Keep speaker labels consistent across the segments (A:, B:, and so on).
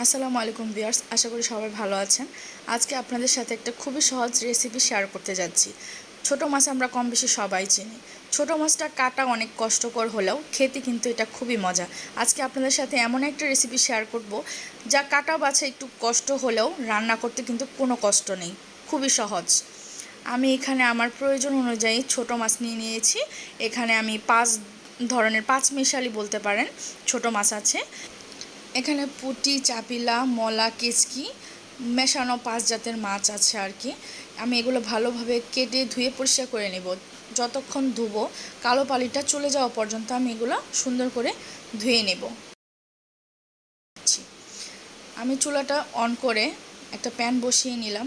A: আসসালামু আলাইকুম ভিউয়ার্স, আশা করি সবাই ভালো আছেন। আজকে আপনাদের সাথে একটা খুবই সহজ রেসিপি শেয়ার করতে যাচ্ছি। ছোট মাছ আমরা কম বেশি সবাই চিনি। ছোট মাছটা কাটা অনেক কষ্টকর হলেও খেতে কিন্তু এটা খুবই মজা। আজকে আপনাদের সাথে এমন একটা রেসিপি শেয়ার করব, যা কাটা বাছা একটু কষ্ট হলেও রান্না করতে কিন্তু কোনো কষ্ট নেই। খুবই সহজ। আমি এখানে আমার প্রয়োজন অনুযায়ী ছোট মাছ নিয়ে নিয়েছি। এখানে আমি পাঁচ ধরনের, পাঁচ মিশালি বলতে পারেন, ছোট মাছ আছে। এখানে পুটি, চাপিলা, মলা, কেচকি, মেশানো পাঁচ জাতের মাছ আছে আর কি। আমি এগুলো ভালোভাবে কেটে ধুয়ে পরিষ্কার করে নেব। যতক্ষণ ধুবো, কালো পালিটা চলে যাওয়া পর্যন্ত আমি এগুলো সুন্দর করে ধুয়ে নেব। আমি চুলাটা অন করে একটা প্যান বসিয়ে নিলাম।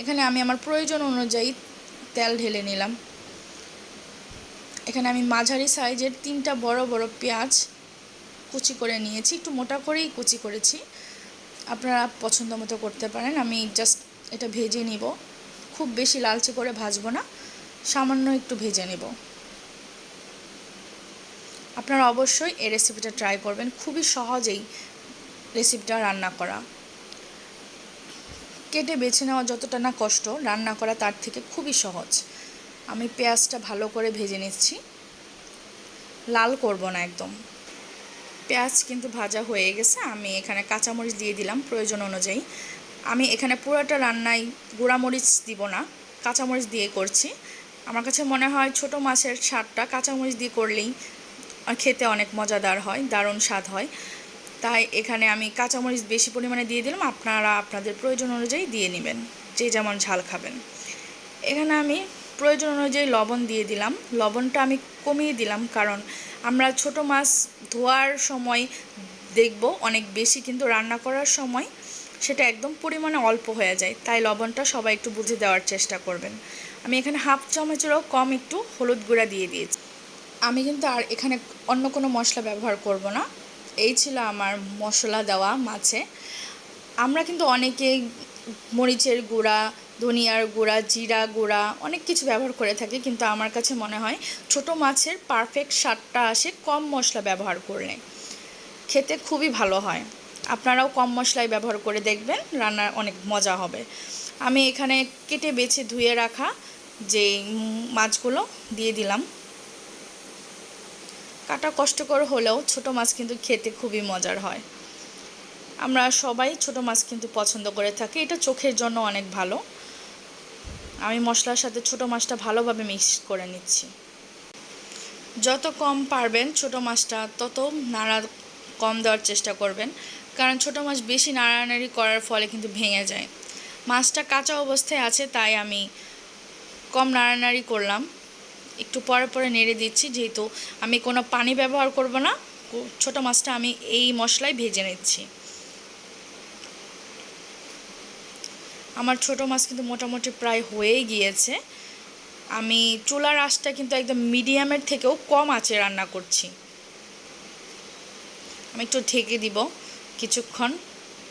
A: এখানে আমি আমার প্রয়োজন অনুযায়ী তেল ঢেলে নিলাম। এখানে আমি মাঝারি সাইজের তিনটা বড় বড় পেঁয়াজ কুচি করে নিয়েছি, একটু মোটা করেই কুচি করেছি। আপনারা পছন্দ মতো করতে পারেন, আমি জাস্ট এটা ভেজে নিব। খুব বেশি লালচে করে ভাজবো না, সামান্য একটু ভেজে নেব। আপনারা অবশ্যই এই রেসিপিটা ট্রাই করবেন, খুবই সহজেই রেসিপিটা রান্না করা। কেটে বেছে নেওয়া যতটা না কষ্ট, রান্না করা তার থেকে খুবই সহজ। আমি পেঁয়াজটা ভালো করে ভেজে নিচ্ছি। লাল করব না একদম। পেঁয়াজ কিন্তু ভাজা হয়ে গেছে, আমি এখানে কাঁচামরিচ দিয়ে দিলাম প্রয়োজন অনুযায়ী। আমি এখানে পুরোটা রান্নায় গুঁড়ামরিচ দিব না, কাঁচামরিচ দিয়ে করছি। আমার কাছে মনে হয় ছোট মাছের স্বাদটা কাঁচামরিচ দিয়ে করলেই খেতে অনেক মজাদার হয়, দারুণ স্বাদ হয়। তাই এখানে আমি কাঁচামরিচ বেশি পরিমাণে দিয়ে দিলাম, আপনারা আপনাদের প্রয়োজন অনুযায়ী দিয়ে নেবেন, যে যেমন ঝাল খাবেন। এখানে আমি প্রয়োজন অনুযায়ী লবণ দিয়ে দিলাম। লবণটা আমি কমিয়ে দিলাম কারণ আমরা ছোট মাছ ধোয়ার সময় দেখব অনেক বেশি, কিন্তু রান্না করার সময় সেটা একদম পরিমাণে অল্প হয়ে যায়। তাই লবণটা সবাই একটু বুঝে দেওয়ার চেষ্টা করবেন। আমি এখানে হাফ চামচেরও কম একটু হলুদ গুঁড়া দিয়ে দিয়েছি। আমি কিন্তু আর এখানে অন্য কোনো মশলা ব্যবহার করব না। এই ছিল আমার মশলা দেওয়া মাছে। আমরা কিন্তু অনেকেই মরিচের গুঁড়া ধনিয়ার গুঁড়া, জিরা গুঁড়া অনেক কিছু ব্যবহার করে থাকি, কিন্তু আমার কাছে মনে হয় ছোট মাছের পারফেক্ট স্বাদটা আসে কম মশলা ব্যবহার করলে। খেতে খুবই ভালো হয়। আপনারাও কম মশলায় ব্যবহার করে দেখবেন, রান্নার অনেক মজা হবে। আমি এখানে কেটে বেছে ধুয়ে রাখা যে মাছগুলো দিয়ে দিলাম। কাটা কষ্টকর হলেও ছোট মাছ কিন্তু খেতে খুবই মজার হয়। আমরা সবাই ছোট মাছ কিন্তু পছন্দ করে থাকি। এটা চোখের জন্য অনেক ভালো। আমি মশলার সাথে ছোট মাছটা ভালোভাবে মিক্স করে নিচ্ছি। যত কম পারবেন ছোট মাছটা তত নাড়া কম দেওয়ার চেষ্টা করবেন। কারণ ছোট মাছ বেশি নাড়ানাড়ি করার ফলে কিন্তু ভেঙে যায়। মাছটা কাঁচা অবস্থায় আছে, তাই আমি কম নাড়ানাড়ি করলাম। একটু পরে পরে নেড়ে দিচ্ছি, যেহেতু আমি কোনো পানি ব্যবহার করব না। ছোট মাছটা আমি এই মশলায় ভেজে নিচ্ছি। আমার ছোট মাছ কিন্তু মোটামুটি প্রায় হয়েই গিয়েছে। আমি চুলার আঁচটা কিন্তু একদম মিডিয়ামের থেকেও কম আঁচে রান্না করছি। আমি একটু ঢেকে দিব কিছুক্ষণ।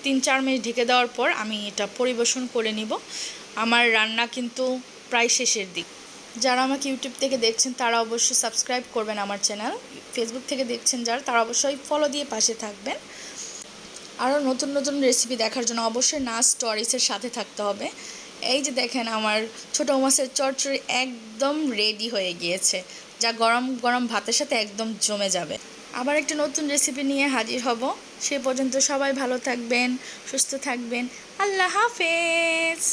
A: তিন চার মিনিট ঢেকে দেওয়ার পর আমি এটা পরিবেশন করে নিব। আমার রান্না কিন্তু প্রায় শেষের দিক। যারা আমাকে ইউটিউব থেকে দেখছেন, তারা অবশ্যই সাবস্ক্রাইব করবেন আমার চ্যানেল। ফেসবুক থেকে দেখছেন যারা, তারা অবশ্যই ফলো দিয়ে পাশে থাকবেন। আরও নতুন নতুন রেসিপি দেখার জন্য অবশ্যই না স্টোরিসের সাথে থাকতে হবে। এই যে দেখেন আমার ছোটো মাছের চচ্চড়ি একদম রেডি হয়ে গিয়েছে, যা গরম গরম ভাতের সাথে একদম জমে যাবে। আবার একটা নতুন রেসিপি নিয়ে হাজির হব। সে পর্যন্ত সবাই ভালো থাকবেন, সুস্থ থাকবেন। আল্লাহ হাফেজ!